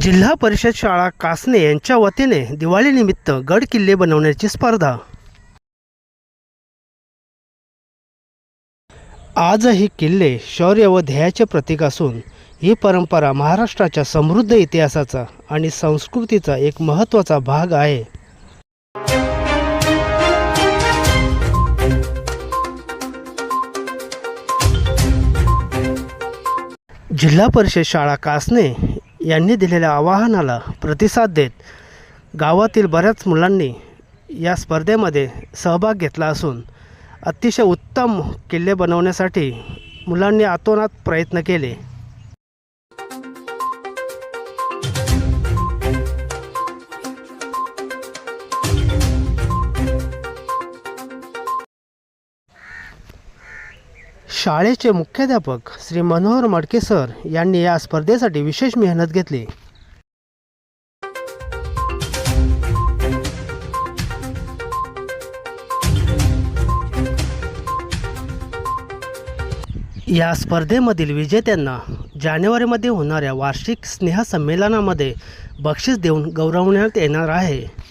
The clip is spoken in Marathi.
जिल्हा परिषद शाळा कासने यांच्या वतीने दिवाळीनिमित्त गड किल्ले बनवण्याची स्पर्धा. आजही किल्ले शौर्य व ध्येयाचे प्रतीक असून ही परंपरा महाराष्ट्राच्या समृद्ध इतिहासाचा आणि संस्कृतीचा एक महत्त्वाचा भाग आहे. जिल्हा परिषद शाळा कासने यांनी दिलेल्या आवाहनाला प्रतिसाद देत गावातील बऱ्याच मुलांनी या स्पर्धेमध्ये सहभाग घेतला असून अतिशय उत्तम किल्ले बनवण्यासाठी मुलांनी आतोनात प्रयत्न केले. शाळेचे मुख्याध्यापक श्री मनोहर मडके सर यांनी या स्पर्धेसाठी विशेष मेहनत घेतली. या स्पर्धेमधील विजेत्यांना जानेवारीमध्ये होणाऱ्या वार्षिक स्नेहसंमेलनामध्ये बक्षीस देऊन गौरवण्यात येणार आहे.